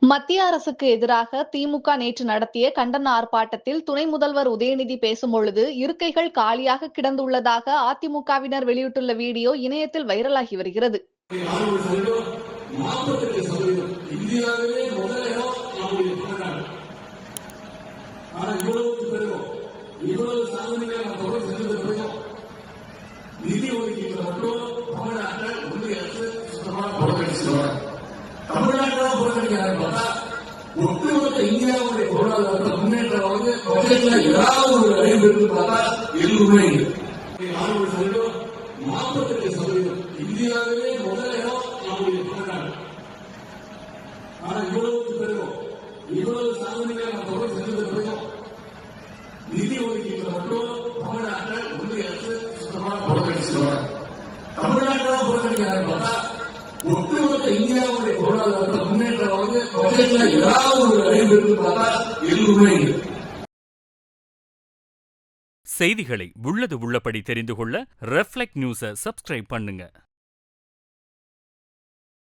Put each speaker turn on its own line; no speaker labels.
மத்திய அரசுக்கு எதிராக திமுக நேற்று நடத்திய கண்டன ஆர்ப்பாட்டத்தில் துணை முதல்வர் உதயநிதி பேசும்பொழுது இருக்கைகள் காலியாக கிடந்துள்ளதாக அதிமுகவினர் வெளியிட்டுள்ள வீடியோ இணையத்தில் வைரலாகி வருகிறது.
புறக்கணிச்சுவாங்க தமிழ்நாட்டை புறக்கணிக்கிறாங்க பார்த்தா ஒட்டுமொத்த இந்தியாவுடைய பொருளாதாரத்தை முன்னேற்றம் வந்து பட்ஜெட்ல ஏதாவது ஒரு அறிவு இருந்து பார்த்தா எதுவுமே இல்லை. நானூறு சதவீதம் நாற்பத்தெட்டு சதவீதம். இந்தியாவிலே முதல் இடம் நம்முடைய தமிழ்நாடு. ஆனா இவ்வளவு பெருகும் இவ்வளவு சாதனைகளை நம்ம தொடர்ந்து செஞ்சது பெருகும் நிதி ஒதுக்கீட்டுல மட்டும் தமிழ்நாட்டை ஒன்றிய அரசு சுத்தமாக புறக்கணிச்சுவாங்க தமிழ்நாட்டை புறக்கணிக்கிறாங்க பார்த்தா இந்தியாவுடைய பொருளாதாரத்தை முன்னேற்றம் வந்து பட்ஜெட்ல ஏதாவது ஒரு அறிவு பார்த்தா எதுவுமே இல்லை.
செய்திகளை உள்ளது உள்ளபடி தெரிந்து கொள்ள ரெஃப்ளெக்ட் நியூஸை சப்ஸ்கிரைப் பண்ணுங்க.